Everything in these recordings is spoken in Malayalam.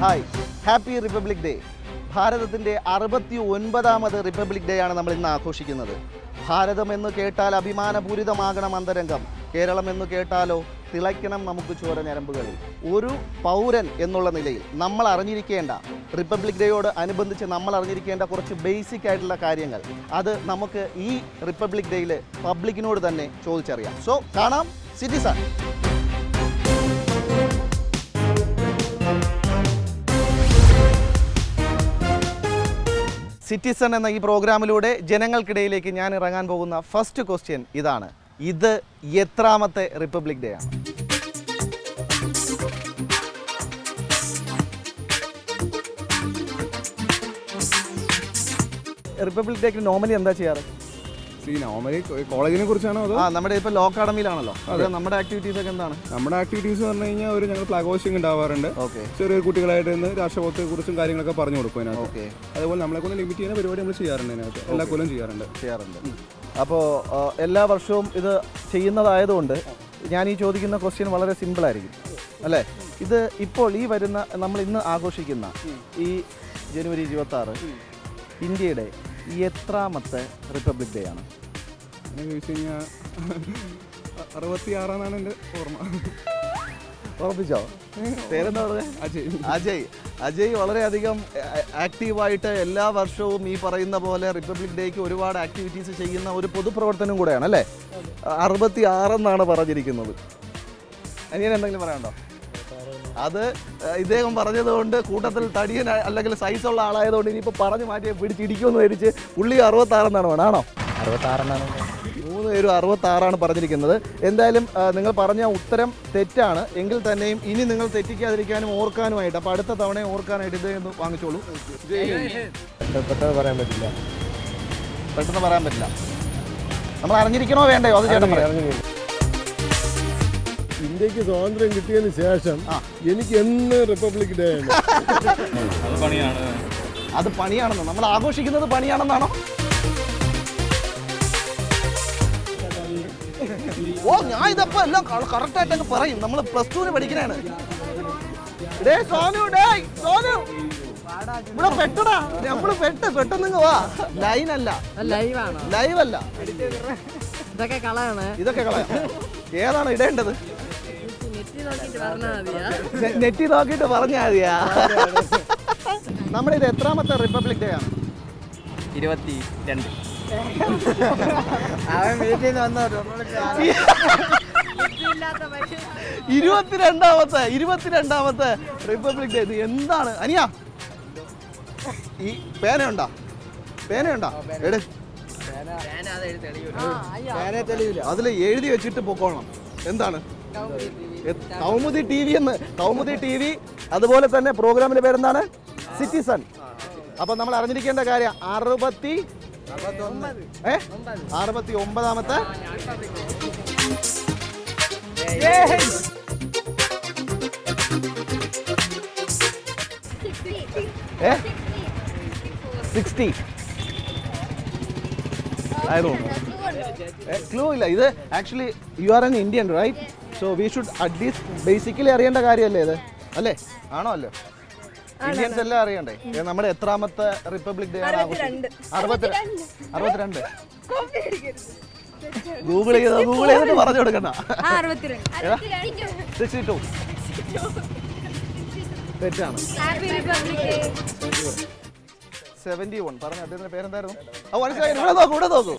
ഹായ്. Happy republic day. ഭാരതത്തിന്റെ അറുപത്തി ഒൻപതാമത് റിപ്പബ്ലിക് ഡേ ആണ് നമ്മൾ ഇന്ന് ആഘോഷിക്കുന്നത്. ഭാരതം എന്ന് കേട്ടാൽ അഭിമാനപൂരിതമാകണം അന്തരംഗം. കേരളം എന്ന് കേട്ടാലോ തിളയ്ക്കണം നമുക്ക് ചോര ഞരമ്പുകളിൽ. ഒരു പൗരൻ എന്നുള്ള നിലയിൽ നമ്മൾ അറിഞ്ഞിരിക്കേണ്ട റിപ്പബ്ലിക് ഡേയോട് അനുബന്ധിച്ച് നമ്മൾ അറിഞ്ഞിരിക്കേണ്ട കുറച്ച് ബേസിക് ആയിട്ടുള്ള കാര്യങ്ങൾ. അത് നമുക്ക് ഈ റിപ്പബ്ലിക് ഡേയിൽ പബ്ലിക്കിനോട് തന്നെ ചോദിച്ചറിയാം. സോ കാണാം. സിറ്റിസൺ സിറ്റിസൺ എന്ന ഈ പ്രോഗ്രാമിലൂടെ ജനങ്ങൾക്കിടയിലേക്ക് ഞാൻ ഇറങ്ങാൻ പോകുന്ന ഫസ്റ്റ് ക്വസ്റ്റ്യൻ ഇതാണ്. ഇത് എത്രാമത്തെ റിപ്പബ്ലിക് ഡേ ആണ്? റിപ്പബ്ലിക് ഡേക്ക് നോർമലി എന്താ ചെയ്യാറ്? ഈ നോർമലി കോളേജിനെ കുറിച്ചാണോ അതോ? ആ നമ്മുടെ ഇപ്പോൾ ലോ അക്കാഡമിയിലാണല്ലോ. അതെ. നമ്മുടെ ആക്ടിവിറ്റീസ് ഒക്കെ എന്താണ്? നമ്മുടെ ആക്ടിവിറ്റീസ് പറഞ്ഞു കഴിഞ്ഞാൽ ഒരു ഞങ്ങൾ ഫ്ലാഗ് ഹോസ്റ്റിംഗ് ഉണ്ടാവാറുണ്ട്. ഓക്കെ. ചെറിയ കുട്ടികളായിട്ട് നിന്ന് രാഷ്ട്രബോധത്തെ കുറിച്ചും കാര്യങ്ങളൊക്കെ പറഞ്ഞു കൊടുക്കും അതിനകത്ത്. ഓക്കെ. അതുപോലെ നമ്മളെ കൊണ്ട് ലിമിറ്റ് ചെയ്യുന്ന പരിപാടി നമ്മൾ ചെയ്യാറുണ്ട് അതിനകത്ത്. എല്ലാ കൊല്ലം ചെയ്യാറുണ്ട്. ചെയ്യാറുണ്ട്. അപ്പോൾ എല്ലാ വർഷവും ഇത് ചെയ്യുന്നതായതുകൊണ്ട് ഞാൻ ഈ ചോദിക്കുന്ന ക്വസ്റ്റ്യൻ വളരെ സിമ്പിൾ ആയിരിക്കും. അല്ലേ? ഇത് ഇപ്പോൾ ഈ വരുന്ന നമ്മൾ ഇന്ന് ആഘോഷിക്കുന്ന ഈ ജനുവരി ഇരുപത്തി ഇന്ത്യയുടെ എത്രാമത്തെ റിപ്പബ്ലിക് ഡേ ആണ്? അങ്ങനെ ചോദിച്ചു കഴിഞ്ഞാൽ അറുപത്തി ആറാന്നാണ് എന്റെ ഓർമ്മ. ഉറപ്പിച്ചോ? പേരെന്താ പറഞ്ഞത് അജയ്. അജയ്. അജയ് വളരെയധികം ആക്റ്റീവായിട്ട് എല്ലാ വർഷവും ഈ പറയുന്ന പോലെ റിപ്പബ്ലിക് ഡേക്ക് ഒരുപാട് ആക്ടിവിറ്റീസ് ചെയ്യുന്ന ഒരു പൊതുപ്രവർത്തനം കൂടെയാണ് അല്ലേ? അറുപത്തി ആറെന്നാണ് പറഞ്ഞിരിക്കുന്നത്. അനിയൻ എന്തെങ്കിലും പറയാനുണ്ടോ? അത് ഇദ്ദേഹം പറഞ്ഞതുകൊണ്ട് കൂട്ടത്തിൽ തടിയൻ അല്ലെങ്കിൽ സൈസുള്ള ആളായതുകൊണ്ട് ഇനിയിപ്പോൾ പറഞ്ഞു മാറ്റി പിടിച്ചിടിക്കുമെന്ന് ധരിച്ച് പുള്ളി അറുപത്താറെന്നാണ് വേണം. ആണോ? മൂന്ന് പേരും അറുപത്താറാണ് പറഞ്ഞിരിക്കുന്നത്. എന്തായാലും നിങ്ങൾ പറഞ്ഞ ഉത്തരം തെറ്റാണ്. എങ്കിൽ തന്നെയും ഇനി നിങ്ങൾ തെറ്റിക്കാതിരിക്കാനും ഓർക്കാനുമായിട്ട് അപ്പോൾ അടുത്ത തവണ ഓർക്കാനായിട്ട് ഇതേ ഒന്ന് വാങ്ങിച്ചോളൂ. പെട്ടെന്ന് പറയാൻ പറ്റില്ല. പെട്ടെന്ന് പറയാൻ പറ്റില്ല. നമ്മൾ അറിഞ്ഞിരിക്കണോ വേണ്ടേ അത് ചേട്ടൻ പറയാം. ഇന്ത്യയ്ക്ക് സ്വാതന്ത്ര്യം കിട്ടിയതിന് ശേഷം എനിക്ക് എന്ന് റിപ്പബ്ലിക് ഡേ ആണ്. അത് പണിയാണെന്ന്? നമ്മൾ ആഘോഷിക്കുന്നത് പണിയാണെന്നാണോ? ഓ ഞാൻ ഇതപ്പോ എല്ലാം കറക്റ്റ് ആയിട്ട് അങ്ങ് പറയും. നമ്മൾ പ്ലസ് ടുവിന് പഠിക്കണാണ്. ഡേ സോനു ഡേ സോനു. ഇവിടെ പെട്ടടാ. നമ്മൾ പെട്ട് പെട്ടെന്ന് വാ. ലൈൻ അല്ല. ലൈവ് അല്ല. ഇതൊക്കെ കളയാണ്. ഇതൊക്കെ കളയാണ്. ഏതാണ് ഇടേണ്ടത്? നെറ്റ് നോക്കിയിട്ട് പറഞ്ഞാൽ മതിയാ? നമ്മുടെ ഇത് എത്രാമത്തെ റിപ്പബ്ലിക് ഡേ ആണ്? ഇരുപത്തി രണ്ട് അവൻ വീട്ടിൽ നിന്ന് വന്നോ? ഇല്ലാത്ത പൈസ ഇരുപത്തിരണ്ടാമത്തെ ഇരുപത്തിരണ്ടാമത്തെ റിപ്പബ്ലിക് ഡേ ഇത് എന്താണ്? അനിയ ഈ പേനയുണ്ടോ? പേനയുണ്ടോ? എട്. പേന. തെളിയില്ല അതിൽ എഴുതി വെച്ചിട്ട് പൊക്കോളണം. എന്താണ്? കൗമുദി ടി വി എന്ന് കൗമുദി ടി വി അതുപോലെ തന്നെ പ്രോഗ്രാമിന്റെ പേരെന്താണ്? സിറ്റിസൺ. അപ്പൊ നമ്മൾ അറിഞ്ഞിരിക്കേണ്ട കാര്യം അറുപത്തി ഏ? അറുപത്തി ഒമ്പതാമത്തെ ഏ? സിക്സ്റ്റി. ക്ലൂ ഇല്ല. ഇത് actually you are an Indian right so we should at least basically അറിയേണ്ട കാര്യമല്ലേ ഇത്? അല്ലേ? ആണോ അല്ലേ? ഇന്ത്യൻസ് എല്ലാം അറിയണ്ടേ? നമ്മുടെ എത്രാമത്തെ റിപ്പബ്ലിക് ഡേ ആണ് അറുപത്തിരണ്ട്. അറുപത്തിരണ്ട്. ഗൂഗിൾ ചെയ്ത് ഗൂഗിൾ ചെയ്തിട്ട് പറഞ്ഞു കൊടുക്കണ്ട. സിക്സ്റ്റി ടു തെറ്റാണ്. സെവന്റി വൺ പറഞ്ഞു അദ്ദേഹത്തിന്റെ പേരെന്തായിരുന്നു? ആ മനസ്സിലായി. ഇവിടെ നോക്കൂ ഇവിടെ നോക്കൂ.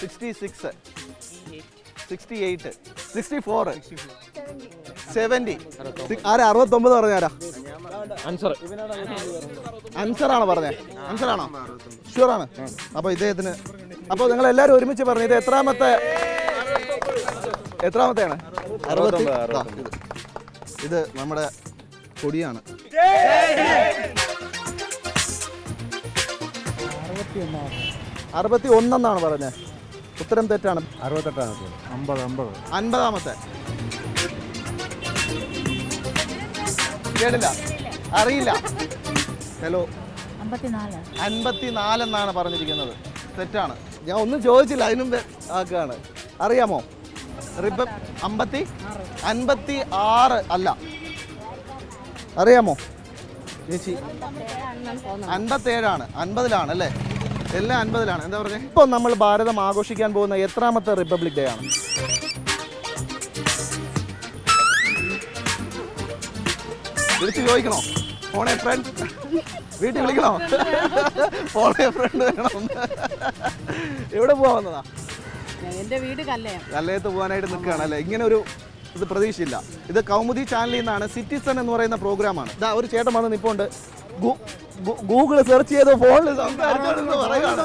Sixty six sixty eight sixty four seventy ആരാ? അറുപത്തൊമ്പത് പറഞ്ഞാരാ ആൻസർ അൻസറാണ് പറഞ്ഞേ? അൻസറാണോ? ഷുവറാണ് അപ്പോൾ അപ്പൊ ഇദ്ദേഹത്തിന് അപ്പോൾ നിങ്ങൾ എല്ലാവരും ഒരുമിച്ച് പറഞ്ഞു. ഇത് എത്രാമത്തെ എത്രാമത്തെയാണ്? അറുപത്തി ഇത്. ഇത് നമ്മുടെ കൊടിയാണ്. അറുപത്തി ഒന്നെന്നാണ് പറഞ്ഞത് ഉത്തരം തെറ്റാണ്. അറുപത്തെട്ടാമത്തെ അമ്പത് അമ്പത്. അൻപതാമത്തെ. കേട്ടില്ല? അറിയില്ല. ഹലോ. അൻപത്തിനാല് എന്നാണ് പറഞ്ഞിരിക്കുന്നത്. തെറ്റാണ്. ഞാൻ ഒന്നും ചോദിച്ചില്ല അതിനും ആക്കുകയാണ് അറിയാമോ? റിപ്പ അമ്പത്തി അൻപത്തി ആറ് അല്ല. അറിയാമോ? ചേച്ചി. അൻപത്തേഴാണ്. അൻപതിലാണ് അല്ലേ? എല്ലാം അൻപതിലാണ്. എന്താ പറഞ്ഞത് ഇപ്പം നമ്മൾ ഭാരതം ആഘോഷിക്കാൻ പോകുന്ന എത്രാമത്തെ റിപ്പബ്ലിക് ഡേ ആണ്? വിളിച്ച് ചോദിക്കണോ? ഫോണെ ഫ്രണ്ട് വീട്ടിൽ വിളിക്കണോ? ഫോണെ ഫ്രണ്ട് വേണം. എവിടെ പോവാ വന്നതാ? എന്റെ വീട് കല്ലയം. കല്ലയത്ത് പോകാനായിട്ട് നിൽക്കുകയാണ് അല്ലേ? ഇങ്ങനെ ഒരു ഇത് പ്രതീക്ഷയില്ല. ഇത് കൗമുദി ചാനലിൽ നിന്നാണ് സിറ്റിസൺ എന്ന് പറയുന്ന പ്രോഗ്രാമാണ് ഇതാ ഒരു ചേട്ടൻ വന്ന് നിൽപ്പുണ്ട് ഗൂഗിൾ സെർച്ച് ചെയ്ത് ഫോണിൽ പറയുകയാണ്.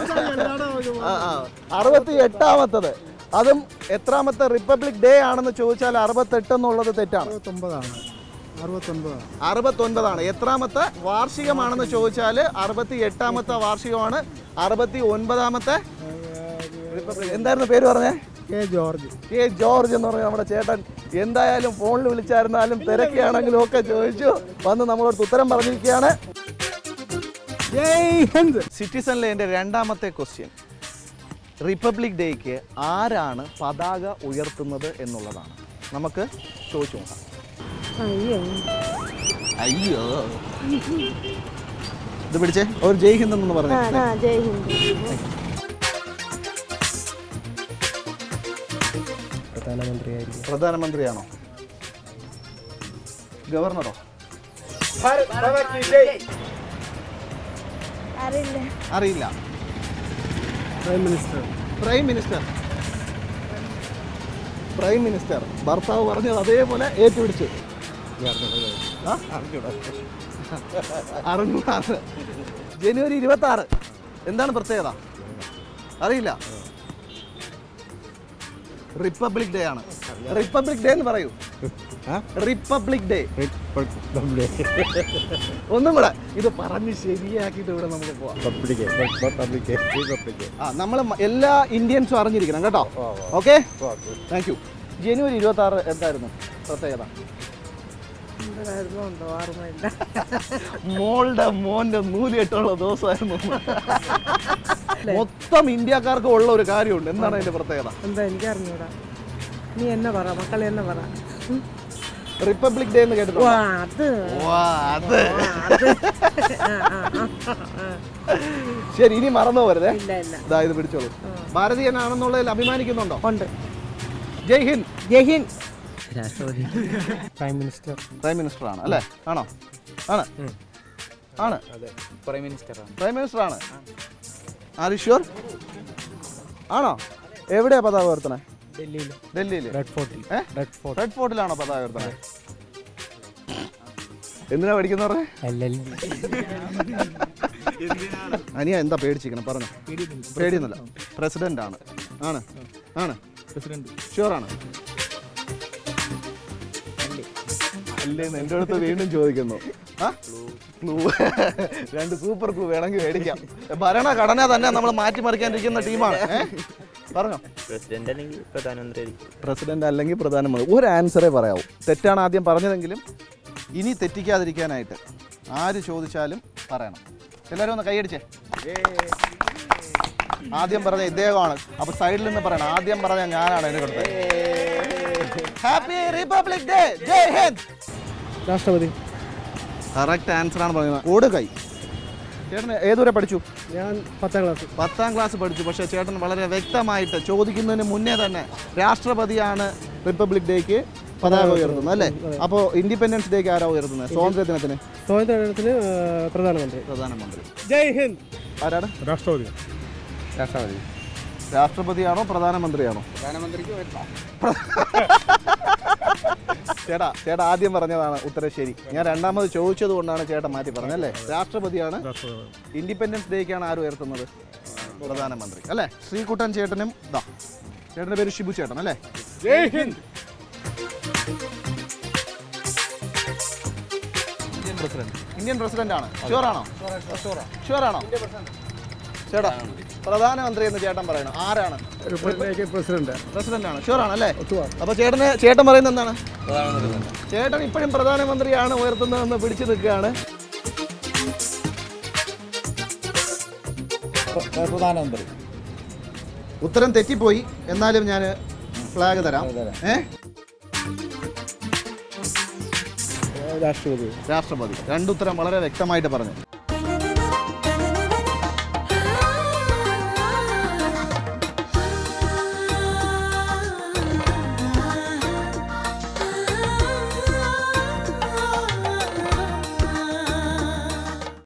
അറുപത്തി എട്ടാമത്തത് അതും എത്രാമത്തെ റിപ്പബ്ലിക് ഡേ ആണെന്ന് ചോദിച്ചാൽ അറുപത്തെട്ട് എന്നുള്ളത് തെറ്റാണ് അറുപത്തൊൻപതാണ്. എത്രാമത്തെ വാർഷികമാണെന്ന് ചോദിച്ചാൽ അറുപത്തി എട്ടാമത്തെ വാർഷികമാണ് അറുപത്തി ഒൻപതാമത്തെ എന്തായിരുന്നു പേര് പറഞ്ഞേ? K George. കെ ജോർജ് എന്ന് പറഞ്ഞ നമ്മുടെ ചേട്ടൻ എന്തായാലും ഫോണിൽ വിളിച്ചായിരുന്നാലും തിരക്കാണെങ്കിലും ഒക്കെ ചോദിച്ചു. വന്ന് നമ്മളോട് ഉത്തരം പറഞ്ഞിരിക്കുകയാണ്. ജയ് ഹിന്ദ്. സിറ്റിസണിലെ എന്റെ രണ്ടാമത്തെ ക്വസ്റ്റ്യൻ. റിപ്പബ്ലിക് ഡേക്ക് ആരാണ് പതാക ഉയർത്തുന്നത് എന്നുള്ളതാണ്. നമുക്ക് ചോദിച്ചു നോക്കാം. അയ്യോ. ഇത് പിടിച്ചേ? ഒരു ജയ് ഹിന്ദ് എന്ന് പറഞ്ഞു. ജയ് ഹിന്ദ്. പ്രധാനമന്ത്രിയായിരിക്കും. പ്രധാനമന്ത്രിയാണോ? ഗവർണറോ? അറിയില്ല. അറിയില്ല. Prime minister prime minister prime minister ഭർത്താവ് പറഞ്ഞത് അതേപോലെ ഏറ്റുപിടിച്ചു. ആ? അറിഞ്ഞൂടാ. ജനുവരി ഇരുപത്തി ആറ് എന്താണ് പ്രത്യേകത? അറിയില്ല. റിപ്പബ്ലിക് ഡേ ആണ്. റിപ്പബ്ലിക് ഡേ എന്ന് പറയൂ. റിപ്പബ്ലിക് ഡേ ഒന്നും കൂടെ ഇത് പറഞ്ഞ് ശരിയാക്കിയിട്ട് ഇവിടെ നമുക്ക് പോവാം. ആ നമ്മൾ എല്ലാ ഇന്ത്യൻസും അറിഞ്ഞിരിക്കണം കേട്ടോ. ഓക്കെ താങ്ക് യു ജനുവരി ഇരുപത്തി ആറ് എന്തായിരുന്നു? പ്രത്യേകത? മോളുടെ മോന്റെ നൂലിയിട്ടുള്ള ദിവസമായിരുന്നു. മൊത്തം ഇന്ത്യക്കാർക്ക് ഉള്ള ഒരു കാര്യമുണ്ട്. എന്താണ് അതിന്റെ പ്രത്യേകത? എന്താ എനിക്ക് അറിഞ്ഞൂടാ നീ എന്നെ പറ മക്കളെ എന്നെ പറ. റിപ്പബ്ലിക് ഡേ എന്ന് കേട്ടു അത്. ശരി ഇനി മറന്നു പോരുതേ. ഇത് പിടിച്ചോളൂ. ഭാരതീയനാണെന്നുള്ളതിൽ അഭിമാനിക്കുന്നുണ്ടോ? ഉണ്ട്. ജയ് ഹിന്ദ്. ജയ്ഹിൻ പ്രൈം മിനിസ്റ്റർ. പ്രൈം മിനിസ്റ്റർ ആണ് അല്ലേ? ആണോ? ആണ്. ആണ്. പ്രൈം മിനിസ്റ്ററാണ്. പ്രൈം മിനിസ്റ്റർ ആണ്. ആർ ഷുവർ ആണോ? എവിടെയാ പതാക ഉയർത്തണേ ഡൽഹിയിൽ. റെഡ് ഫോർട്ടിൽ? റെഡ് ഫോർട്ടിലാണോ പതാക ഉയർത്തണേ എന്തിനാ പഠിക്കുന്ന അനിയാ എന്താ പേടിച്ചിരിക്കണം പറഞ്ഞു. പേടിയൊന്നുമില്ല. പ്രസിഡന്റ് ആണ്. ആണ്. ആണ്. പ്രസിഡന്റ് ഷുവർ ആണ്. അല്ലേന്ന് എന്റെ അടുത്ത് വീണ്ടും ചോദിക്കുന്നു. ആ? ക്ലൂ. രണ്ട് സൂപ്പർ ക്ലൂ വേണമെങ്കിൽ മേടിക്കാം. ഭരണഘടന തന്നെ നമ്മൾ മാറ്റിമറിക്കാനിരിക്കുന്ന ടീമാണ്? പറഞ്ഞോ. പ്രസിഡന്റ് അല്ലെങ്കിൽ പ്രധാനമന്ത്രി പ്രസിഡന്റ് അല്ലെങ്കിൽ പ്രധാനമന്ത്രി. ഒരു ആൻസറേ പറയാവൂ. തെറ്റാണ് ആദ്യം പറഞ്ഞതെങ്കിലും ഇനി തെറ്റിക്കാതിരിക്കാനായിട്ട് ആര് ചോദിച്ചാലും പറയണം. എല്ലാവരും ഒന്ന് കൈയടിച്ചേ. ആദ്യം പറഞ്ഞ ഇദ്ദേഹമാണ്. അപ്പൊ സൈഡിൽ നിന്ന് പറയണം. ആദ്യം പറഞ്ഞ ഞാനാണ് എന്നെ കൊടുത്തത്. ഹാപ്പി റിപ്പബ്ലിക് ഡേ ജയ് ഹിന്ദ്. രാഷ്ട്രപതി. കറക്റ്റ് ആൻസർ ആണ് പറയുന്നത്. ഓട് കൈ. ചേട്ടൻ ഏതുവരെ പഠിച്ചു? ഞാൻ പത്താം ക്ലാസ് പത്താം ക്ലാസ് പഠിച്ചു. പക്ഷേ ചേട്ടൻ വളരെ വ്യക്തമായിട്ട് ചോദിക്കുന്നതിന് മുന്നേ തന്നെ രാഷ്ട്രപതിയാണ് റിപ്പബ്ലിക് ഡേക്ക് പതാക ഉയർത്തുന്നത് അല്ലേ? അപ്പോൾ ഇൻഡിപെൻഡൻസ് ഡേക്ക് ആരാ ഉയർത്തുന്നത്? സ്വാതന്ത്ര്യ ദിനത്തിന് സ്വാതന്ത്ര്യദിനത്തിന് പ്രധാനമന്ത്രി. പ്രധാനമന്ത്രി. ജയ് ഹിന്ദ്. ആരാണ്? രാഷ്ട്രപതി. രാഷ്ട്രപതി. രാഷ്ട്രപതിയാണോ? പ്രധാനമന്ത്രിയാണോ? ചേട്ടാ ചേട്ടാ ആദ്യം പറഞ്ഞതാണ് ഉത്തരം ശരി. ഞാൻ രണ്ടാമത് ചോദിച്ചത് കൊണ്ടാണ് ചേട്ടൻ മാറ്റി പറഞ്ഞല്ലേ അല്ലേ? രാഷ്ട്രപതിയാണ്. ഇൻഡിപെൻഡൻസ് ഡേക്കാണ് ആര് ഉയർത്തുന്നത്? പ്രധാനമന്ത്രി. അല്ലേ? ശ്രീകുട്ടൻ ചേട്ടനും ഇതാ ചേട്ടന്റെ പേര് ഷിബു ചേട്ടൻ അല്ലേ? ജയ് Hind. Indian president. Indian president ആണ്. ഷുവർ ആണോ? ഷുവർ ആണോ ചേട്ടാ പ്രധാനമന്ത്രി എന്ന് ചേട്ടൻ പറയണം. ആരാണ്? പ്രസിഡന്റ്. പ്രസിഡന്റ് ആണ്. ഷുവർ ആണല്ലേ അല്ലേ അപ്പൊ ചേട്ടന് ചേട്ടൻ പറയുന്നത് എന്താണ്? ചേട്ടൻ ഇപ്പോഴും പ്രധാനമന്ത്രിയാണ് ഉയർത്തുന്നതെന്ന് പിടിച്ചു നിൽക്കുകയാണ്. പ്രധാനമന്ത്രി. ഉത്തരം തെറ്റിപ്പോയി. എന്നാലും ഞാൻ ഫ്ലാഗ് തരാം. ഏ? രാഷ്ട്രപതി. രാഷ്ട്രപതി. രണ്ടുത്തരം വളരെ വ്യക്തമായിട്ട് പറഞ്ഞു.